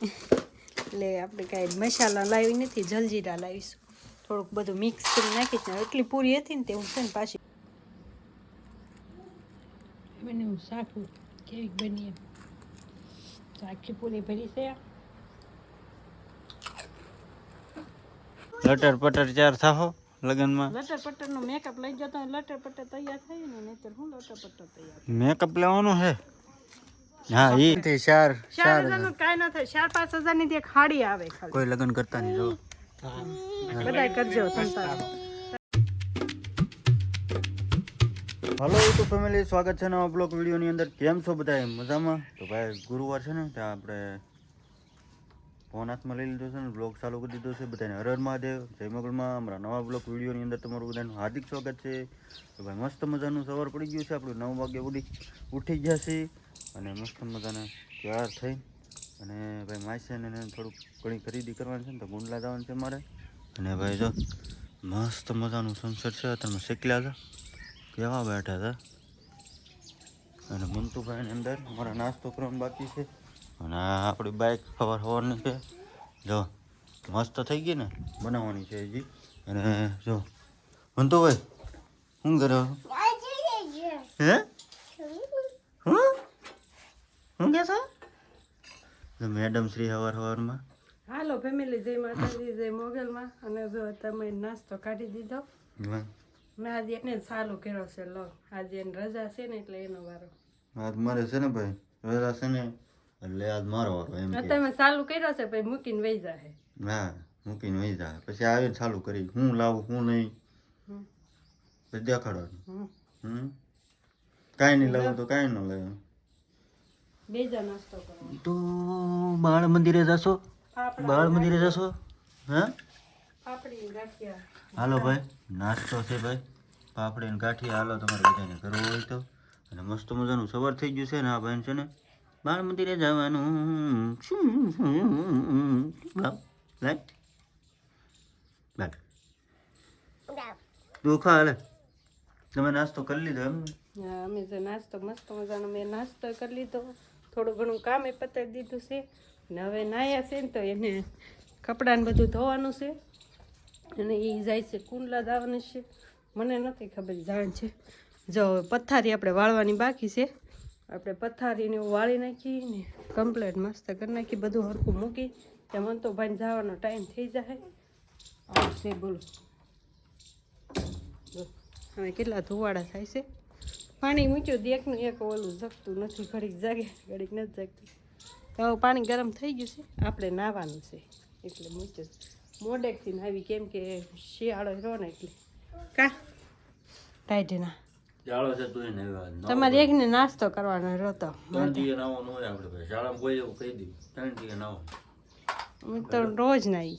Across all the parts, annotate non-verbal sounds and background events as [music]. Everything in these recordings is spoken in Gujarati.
એટલે આપણે કાંઈ મસાલા લાવી નથી જલજીરા લાવીશું. થોડુંક બધું મિક્સ કરી નાખી છે એટલી પૂરી હતી ને તે હું છે ને પાછી મને હું શાકું કેવી બની આખી પૂરી ભરી છે. લટર પટર ચાર થાહો લગનમાં. લટર પટર નો મેકઅપ લઈ જતો લટર પટર તૈયાર થઈ ને નહીતર હું લટર પટર તૈયાર મેકઅપ લેવાનું છે હા ઈ તે ચાર ચાર ચાર કાઈ ન થાય. ચાર પાંચ હજારની એક હાડી આવે કોઈ લગ્ન કરતા નહીં જો. બધા કરજો હલો યુટ્યુબ ફેમિલી સ્વાગત છે નવા બ્લોગ વિડીયોની અંદર. કેમ છો બધા મજામાં? તો ભાઈ ગુરુવાર છે ને ત્યાં આપણે ફોન હાથમાં લઈ લીધો છે ને બ્લોગ ચાલુ કરી દીધો છે. બધાને હર હર મહાદેવ. જય મોગલમાં. અમારા નવા બ્લોગ વિડીયોની અંદર તમારું બધાનું હાર્દિક સ્વાગત છે. તો ભાઈ મસ્ત મજાનું સવાર પડી ગયું છે. આપણું નવ વાગે ઉડી ઉઠી ગયા છીએ. અને મસ્ત મજાને તૈયાર થઈ. અને ભાઈ માસીને એને થોડુંક ઘણી ખરીદી કરવાની છે ને તો ગુંડલા જવાનું છે મારે. અને ભાઈ જો મસ્ત મજાનું સનસેટ છે. તમે શીખલ્યા હતા કેવા બેઠા હતા અને મંતુભાઈની અંદર મારા નાસ્તો કરવાનો બાકી છે. અને આ આપણી બાઇક સવાર સવારની છે. જો મસ્ત થઈ ગઈ ને બનાવવાની છે હજી. અને જો મંતુભાઈ શું કરો? હે હું? શું કે મેડમ શ્રી સવાર સવારમાં હાલો ફેમિલી જય માતાજી જય મોગલમાં. અને જો તમે નાસ્તો કાઢી દીધો. મેં આજે એને ચાલુ કર્યો છે લો. આજે એને રજા છે ને એટલે એનો વારો. આજ મારે છે ને ભાઈ રજા છે ને એટલે આજ મારો વારો એમ તમે ચાલુ કર્યો છે પછી મૂકીને વહી જાય હા મૂકીને વહી પછી આવીને ચાલુ કરી હું લાવું હું નહીં. હમ. પછી દેખાડવાનું. હમ. હમ? કાંઈ નહીં લાવું તો કાંઈ ન લાવું. બેજા નાસ્તો કરો તો બાળ મંદિરે જશો? બાળ મંદિરે જશો? હા? ગાંઠિયા હાલો ભાઈ નાસ્તો છે ભાઈ. પાપડી ને ગાંઠી હાલો તમારે બધાને કરવો હોય તો. અને મસ્ત મજાનું સવાર થઈ ગયું છે ને આ ભાઈ છે ને. બાળ મંદિરે જવાનું. શું? લાય લાય તું ખા હાલે. તમે નાસ્તો કરી લીધો એમ? અમે જે નાસ્તો મસ્ત મજાનો મેં નાસ્તો કરી લીધો. થોડું ઘણું કામ એ પતાવી દીધું છે. ને હવે નાયા છે ને તો એને કપડાને બધું ધોવાનું છે. અને એ જાય છે કુંડલા દાવાનું છે. મને નથી ખબર જાણ છે. જો પથારી આપણે વાળવાની બાકી છે. આપણે પથારીને એવું વાળી નાખી ને કમ્પ્લેટ મસ્ત કરી નાખી, બધું હરખું મૂકી. ત્યાં મન તો ભાઈને જવાનો ટાઈમ થઈ જાય. આવશે બોલો. હવે કેટલા ધુવાડા થાય છે? પાણી મૂક્યું દેખનું એક ઓલું જગતું નથી ઘડીક જાગે ઘડીક નથી જાગતું. તો પાણી ગરમ થઈ ગયું છે આપણે નાહવાનું છે. એટલે મૂક્યું મોડેકથી નાવી કેમ કે શિયાળો રહ્યો ને એટલે. કા? ટાઈટ ના ચાલો છે તું એને તમારે એકને નાસ્તો કરવાનો રહેતો. તો નાવાનું રોજ નાહી.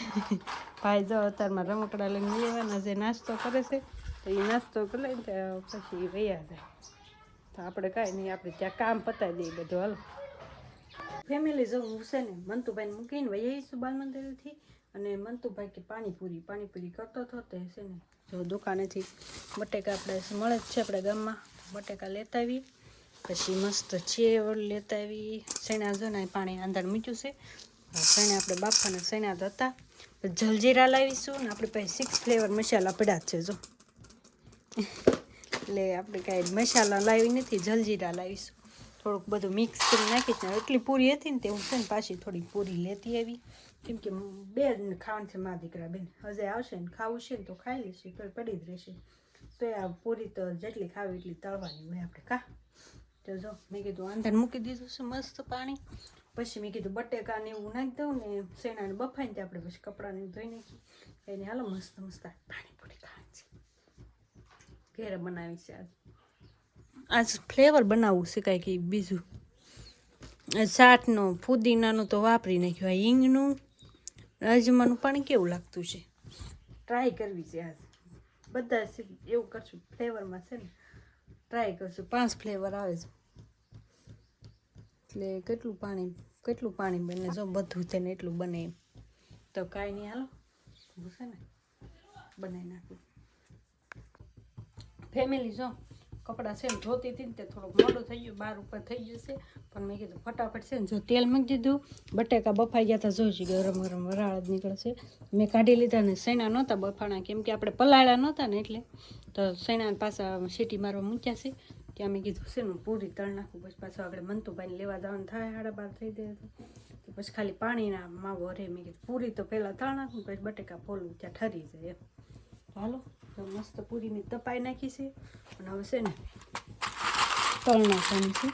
[laughs] ભાઈ જો અત્યારમાં રમકડા લઈને લેવાના જે નાસ્તો કરે છે, તો એ નાસ્તો કરી લઈને પછી વૈયા જાય. તો આપણે કાંઈ નહીં, આપણે ત્યાં કામ પતાવી દઈએ બધું, હાલો. ફેમિલી જવું છે ને, મંતુભાઈને મૂકીને વૈયા છું બાલ મંદિરથી અને મંતુભાઈ કે પાણીપુરી પાણીપુરી કરતો હતો તે છે ને, જો દુકાનેથી બટેકા આપણે મળે જ છે આપણા ગામમાં બટેકા લેતા આવીએ. પછી મસ્ત ચેવડ લેતા આવી શેણા જો પાણી અંદર મૂક્યું છે. શેણા આપણે બાફાના શેણા હતા. જલજીરા લાવીશું ને આપણે પાસે સિક્સ ફ્લેવર મસાલા પડ્યા છે, જો. એટલે આપણે કાંઈ મસાલા લાવી નથી, જલજીરા લાવીશું. થોડુંક બધું મિક્સ કરી નાખી એટલી પૂરી હતી ને તે હું છે ને પાછી થોડી પૂરી લેતી આવી. કેમ કે બે જ ખાવાનું છે મા દીકરા બેન. હજે આવશે ને ખાવું છે ને તો ખાઈ લઈશું પડી જ રહેશે. તો આ પૂરી તો જેટલી ખાવી એટલી તળવાની હોય આપણે, કા? તો જો મેં કીધું અંદર મૂકી દીધું છે મસ્ત પાણી. પછી મેં કીધું બટેકા ને એવું નાખી દઉં ને શેણાને બફાઈને તે આપણે પછી કપડાને ધોઈ નાખી એને હાલો મસ્ત મસ્ત પાણીપુરી ખાવાની છે. ઘેરે બનાવી છે આજ. આજ ફ્લેવર બનાવવું છે કે બીજું. આ ફુદીનાનું તો વાપરી નાખ્યું આ હિંગનું અજમાનું પાણી કેવું લાગતું છે? ટ્રાય કરવી છે આજ. બધા એવું કરશું ફ્લેવરમાં છે ને. ટ્રાય કરશું. પાંચ ફ્લેવર આવે છે. એટલે કેટલું પાણી કેટલું પાણી બને? જો બધું તેને એટલું બને એમ. તો કાંઈ નહીં, હાલો. ભૂસે ને? બનાવી નાખું. ફેમિલી જો, કપડાં છે ધોતી હતી ને તે થોડુંક મોડું થઈ ગયું, બાર ઉપર થઈ ગયું છે. પણ મેં કીધું ફટાફટ છે ને જો તેલ મૂકી દીધું. બટેકા બફાઈ ગયા હતા જોઈ ગરમ ગરમ વરાળ જ નીકળે છે મેં કાઢી લીધા ને સૈણા નહોતા બફાણા, કેમ કે આપણે પલાળ્યા નહોતા ને એટલે. તો સૈણા પાછા સીટી મારવા મૂક્યા છે. ત્યાં મેં કીધું છે ને પૂરી તળ નાખું, પછી પાછું આપણે મંતુભાઈને લેવા જવાનું થાય, સાડા બાર થઈ જાય તો. પછી ખાલી પાણીના માવો રે મેં કીધું, પૂરી તો પહેલાં તળ નાખું, પછી બટેકા ફોલું ત્યાં ઠરી જાય એમ. હાલો, તો મસ્ત પૂરીની તપાઈ નાખી છે. અને હવે છે ને તળ નાખવાની છે.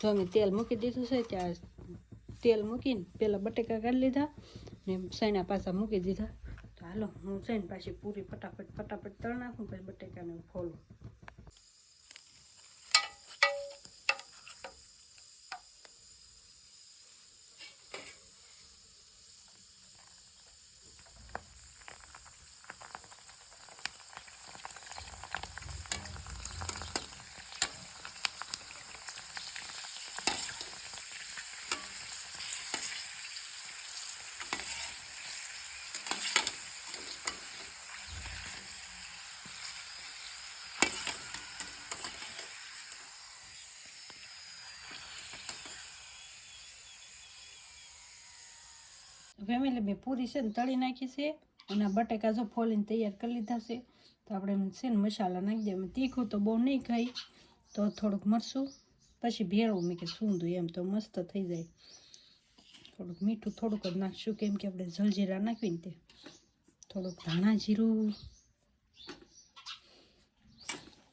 જો અમે તેલ મૂકી દીધું છે, ત્યાં તેલ મૂકીને પહેલાં બટેકા કાઢી લીધા, ને સૈના પાછા મૂકી દીધા. તો હાલો, હું છે ને પાછી પૂરી ફટાફટ ફટાફટ તળ નાખું, પછી બટેકાને ફોલું ફેમિલી મેં પૂરી છે ને તળી નાખી છે. અને બટેકા જો ફોલીને તૈયાર કરી લીધા છે. તો આપણે છે ને મસાલા નાખી દઈએ. તીખું તો બહુ નહીં ખાઈ. તો થોડુંક મરશું પછી ભેળવું મેં કે સૂંધું એમ તો મસ્ત થઈ જાય. થોડુંક મીઠું થોડુંક જ નાખશું કેમ કે આપણે જલજીરા નાખીને તે. થોડુંક ધાણા જીરું.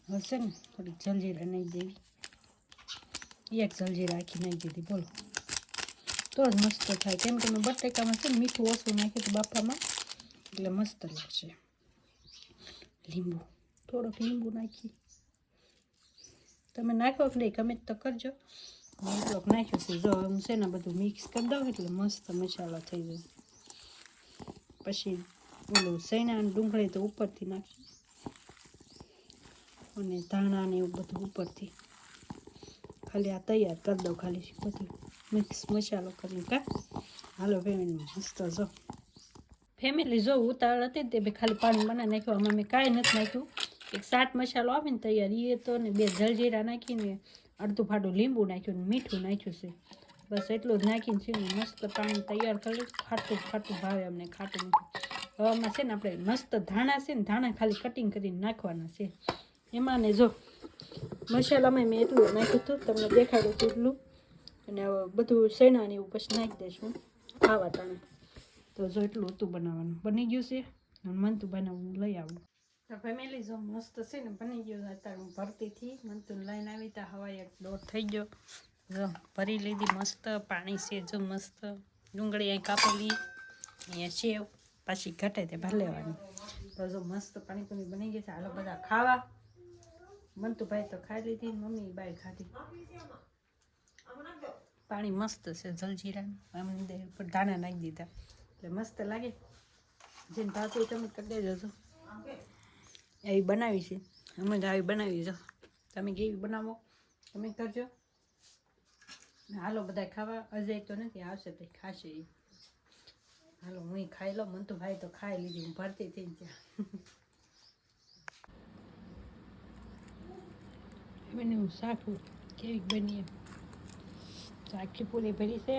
હશે ને? થોડીક જલજીરા નાખી દેવી. એક જલજીરા આખી નાખી દીધી, બોલો. તો જ મસ્ત થાય. કેમ કે મેં બટેકામાં છે મીઠું ઓછું નાખ્યું હતું બાફામાં એટલે મસ્ત લાગશે. લીંબુ. થોડોક લીંબુ નાખી તમે નાખો કે નહીં કમેન્ટ તો કરજો. એટલોક નાખ્યું છે. જો હું છે ને બધું મિક્સ કરી દઉં એટલે મસ્ત મસાલો થઈ જાય. પછી ઓલું સૈના અને ડુંગળી તો ઉપરથી નાખી અને ધાણા ને એવું બધું ઉપરથી. ખાલી આ તૈયાર કરી દઉં ખાલી બધું. મિક્સ મસાલો કરીને કા? હાલો ફેમિલી મસ્ત જો. ફેમિલી જો ઉતાવળ હતી તે બી ખાલી પાણી બનાવી નાખ્યું. આમાં મેં કાંઈ નથી નાખ્યું. એક સાત મસાલો આવે ને તૈયાર એ તો ને બે જલજીરા નાખીને અડધું ફાડું લીંબુ નાખ્યું ને મીઠું નાખ્યું છે. બસ એટલું જ નાખીને છે મસ્ત પાણી તૈયાર કરી ખાટું ખાટું ભાવે અમને ખાટું મીઠું. હવામાં છે ને આપણે મસ્ત ધાણા છે ને ધાણા ખાલી કટિંગ કરીને નાખવાના છે. એમાં ને જો મસાલામાં મેં એટલું નાખ્યું હતું. તમને દેખાડ્યું હતું એટલું. અને બધું શેણા એવું પછી નાખી દઈશું ખાવા તાણે તો જો એટલું હતું બનાવવાનું. બની ગયું છે? મનતું બનાવવું લઈ આવું. તો ફેમિલી જો મસ્ત છે ને બની ગયું અત્યારે હું ભરતીથી મનતું લઈને આવી તા હવાઈ એક દોઢ થઈ ગયો. જો ભરી લીધી મસ્ત પાણી છે જો મસ્ત. ડુંગળી અહીં કાપેલી અહીંયા સેવ પાછી ઘટે તે ભર લેવાની. તો જો મસ્ત પાણીપુરી બની ગઈ છે. હાલો બધા ખાવા. મનતું ભાઈ તો ખાઈ લીધી મમ્મી બાઈ ખાધી. પાણી મસ્ત છે જલજીરાનું. આમ દાણા નાખી દીધા. એટલે મસ્ત લાગે. જેને ભાતું તમે કરી દેજો એવી બનાવી છે. અમે જ આવી બનાવી જો તમે કેવી બનાવો? તમે કરજો. હાલો બધા ખાવા. અજય તો નથી, આવશે તો ખાશે એ. હાલો, હું ખાઈ લો મન તો ભાઈ તો ખાઈ લીધી. હું ભરતી થઈ ત્યાં. શાકું કેવી બની આખી પૂરી ભરી છે.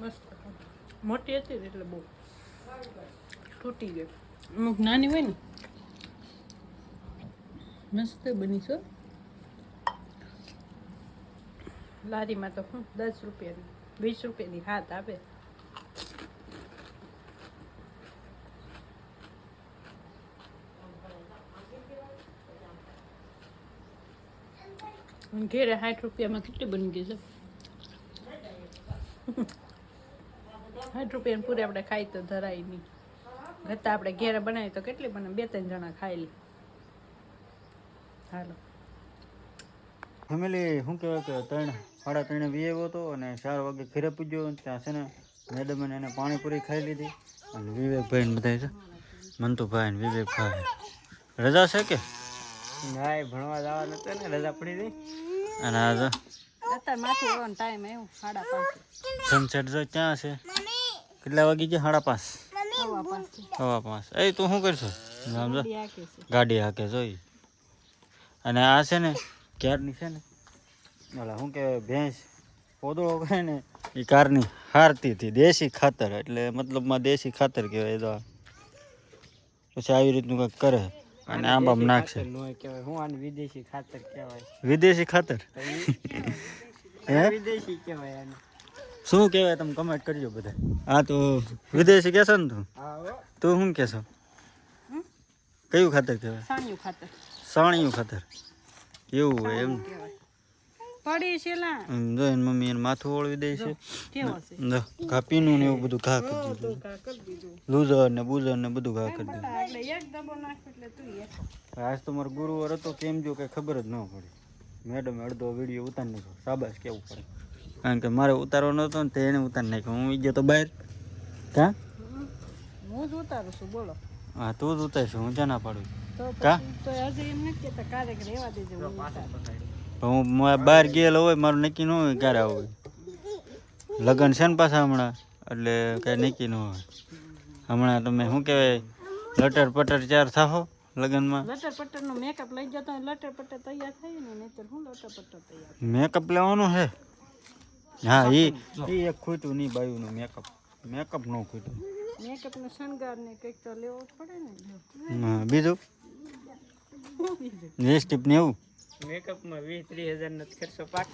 મસ્ત મોટી હતી એટલે બહુ. તૂટી ગઈ. અમુક નાની હોય ને મસ્ત બની છો. લારીમાં તો શું દસ રૂપિયાની વીસ રૂપિયાની હાથ આપે. ઘેરે સાઠ રૂપિયામાં કેટલી બની ગઈ છે. સાઠ રૂપિયાની પૂરી આપણે ખાઈ તો ધરાય નહીં. ઘતા આપણે ઘેરે બનાવી તો કેટલી બને? બે ત્રણ જણા ખાઈ હાલો. ફેમિલી, શું કહેવાય કે ત્રણ, સાડા ત્રણે વી આવ્યો હતો અને ચાર વાગે ઘરે પૂજ્યો. ત્યાં છે ને, મેડમે એને પાણીપુરી ખાઈ લીધી. અને વિવેકભાઈ ને બધા છે. મંતુભાઈ ને વિવેકભાઈ. રજા છે કે? ના એ ભણવા જવાનું હતું ને રજા પડી ગઈ અને આ જો. અત્યારે માથે એવો ટાઈમ આવ્યો સાડા પાંચ. સનસેટ જો ક્યાં છે? કેટલા વાગી ગયા? સાડા પાંચ. હવા સવા પાંચ. એ તું શું કરશો? સમજો ગાડી હાકે જોઈ. અને આ છે ને ક્યારની છે ને? ઓલા શું કહેવાય ભેંસ. પોદળો કહે ને એ કારની હારતી હતી. દેશી ખાતર એટલે મતલબમાં દેશી ખાતર કહેવાય એ તો. પછી આવી રીતનું કંઈક કરે. અને આંબામાં નાખશે. હું આને વિદેશી ખાતર કહેવાય. વિદેશી ખાતર? હે? વિદેશી કહેવાય આને. શું કહેવાય તમે કમેન્ટ કરજો બધા. હા તો વિદેશી કહેશો ને તું? તું શું કહેશો? કયું ખાતર કહેવાય? સાણિયું ખાતર. સાણિયું ખાતર. એવું હોય એમ. કહેવાય. પડી છે લા. જો એન મમ્મી એને માથું ઓળવી દે છે. કેવો છે? જો ઘા ને એવું બધું ઘા કરી દીધું લૂઝર ને બુઝર ને બધું ઘા કરી દીધું. એટલે એક દબો નાખ એટલે તું એક. આજ તો મારો ગુરુવાર હતો કેમ જો કે ખબર જ ન પડી. મેડમ અડધો વીડિયો ઉતારી નાખ્યો. શાબાશ કેવું પડે. કારણ કે મારે ઉતારવો નહોતો ને તે એને ઉતારી નાખ્યો. હું ગયો તો બહાર. કા? હું જ ઉતારું છું બોલો. હા તું જ ઉતારશું હું ક્યાં ના પાડું. તો કા? તો હજી એમ નથી કહેતા ક્યારેક રહેવા દેજો હું બહાર ગયેલો હોય મારું નક્કી ન હોય ક્યારે આવું લગ્ન છે ને પાછા હમણાં એટલે કાંઈ નક્કી ન હોય. હમણાં તમે શું કહેવાય લટર પટર ચાર થાહો લગ્નમાં. લટર પટર નો મેકઅપ લઈ જતો લટર પટર તૈયાર થાય ને નહીતર હું લટર પટર તૈયાર મેકઅપ લેવાનું છે હા એ એ એક ખૂટ્યું નહીં બાયુનું મેકઅપ મેકઅપ ન ખૂટ્યું મેકઅપ નો શણગાર ને કંઈક તો લેવો પડે ને. હા, બીજું? લિપસ્ટિક ને એવું? મેકઅપમાં વીસ ત્રીસ હજાર નો ખર્ચો પાક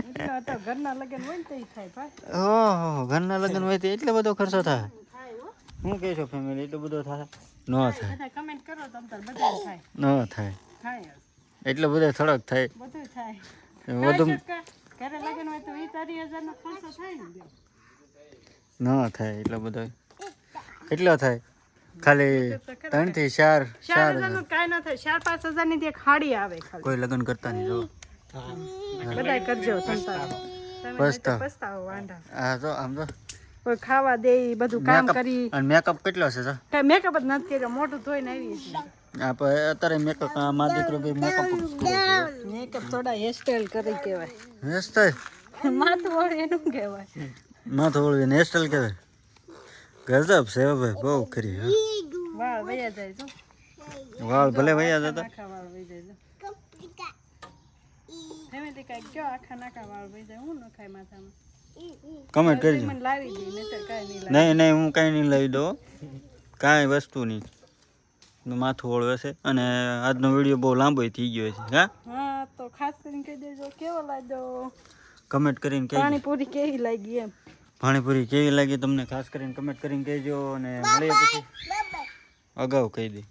એટલે તો ઘરના લગ્ન હોય તો ઈ થાય ભાઈ ઓહો ઘરના લગ્ન હોય તો એટલો બધો ખર્ચો થાય. થાય કહે શું કહેશો ફેમિલી એટલો બધો થાય. ન થાય. બધા કમેન્ટ કરો તો બધા થાય. ન થાય. થાય એટલો બધો થોડોક થાય. બધું થાય. વધુ છે ઘરે લગ્ન હોય તો વીસ ત્રીસ હજાર નો ખર્ચો થાય ન થાય એટલો બધો. કેટલો થાય? ખાલી ત્રણથી ચાર ચાર હજાર. નું કાંઈ ના થાય. ચાર પાંચ હજારની એક હાડી આવે કોઈ લગ્ન કરતા નહીં જો. બધાય કરજો પસ્તાવો તમે નહીં તો. આમ તો કોઈ ખાવા દે બધું કામ કરી. અને મેકઅપ કેટલો છે સર મેકઅપ જ નથી કર્યો મોઢું ધોઈને આવી આપણે અત્યારે મેકઅપમાં દીકરો બી મેકઅપ મેકઅપ થોડા હેરસ્ટાઈલ કરી કહેવાય. હેરસ્ટાઈલ માથું વળે એનું કહેવાય. માથું ઓળવીને હેરસ્ટાઈલ કહેવાય. ગજબ છે ભાઈ બહુ ખરી હા. વાળ વયા જાય તો વાળ ભલે વયા જતા. આખા વાળ વહી જાય તો તમે તે કાંઈક કયો આખા નાખા વાળ વહી જાય હું નખાય માથામાં. કમેન્ટ કરજો. મને લાવી દે નહીતર કાંઈ નહીં નહીં નહીં હું કાંઈ નહીં લઈ દઉં. કાંઈ વસ્તુ નહીં. માથું ઓળવે છે અને આજનો વીડિયો બહુ લાંબો થઈ ગયો છે હા? હા તો ખાસ કરીને કહી દેજો કેવો લાગ્યો? કમેન્ટ કરીને કહેજો. પાણીપુરી કેવી લાગી એમ? પાણીપુરી કેવી લાગી તમને? ખાસ કરીને કમેન્ટ કરીને કહેજો અને મળીએ પછી. અગાઉ કહી દે.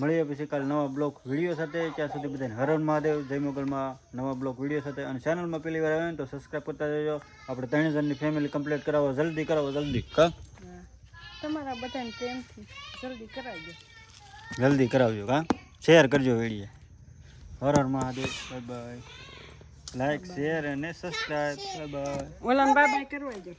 મળીએ પછી કાલે નવા બ્લોક વીડિયો સાથે. ત્યાં સુધી બધાને હર હર મહાદેવ. જય મોગલમાં નવા બ્લોક વીડિયો સાથે. અને ચેનલમાં પહેલી વાર આવે ને તો સબસ્ક્રાઈબ કરતા જજો આપણે ત્રણ જણની ફેમિલી કમ્પ્લીટ કરાવો. જલ્દી કરાવો જલ્દી. કા? તમારા બધાને પ્રેમથી જલ્દી કરાવજો જલ્દી કરાવજો કા? શેર કરજો વીડિયો હર હર Mahadev. Bye bye like share અને સબસ્ક્રાઈબ બાય બાય ઓલા બાય બાય કરવાજો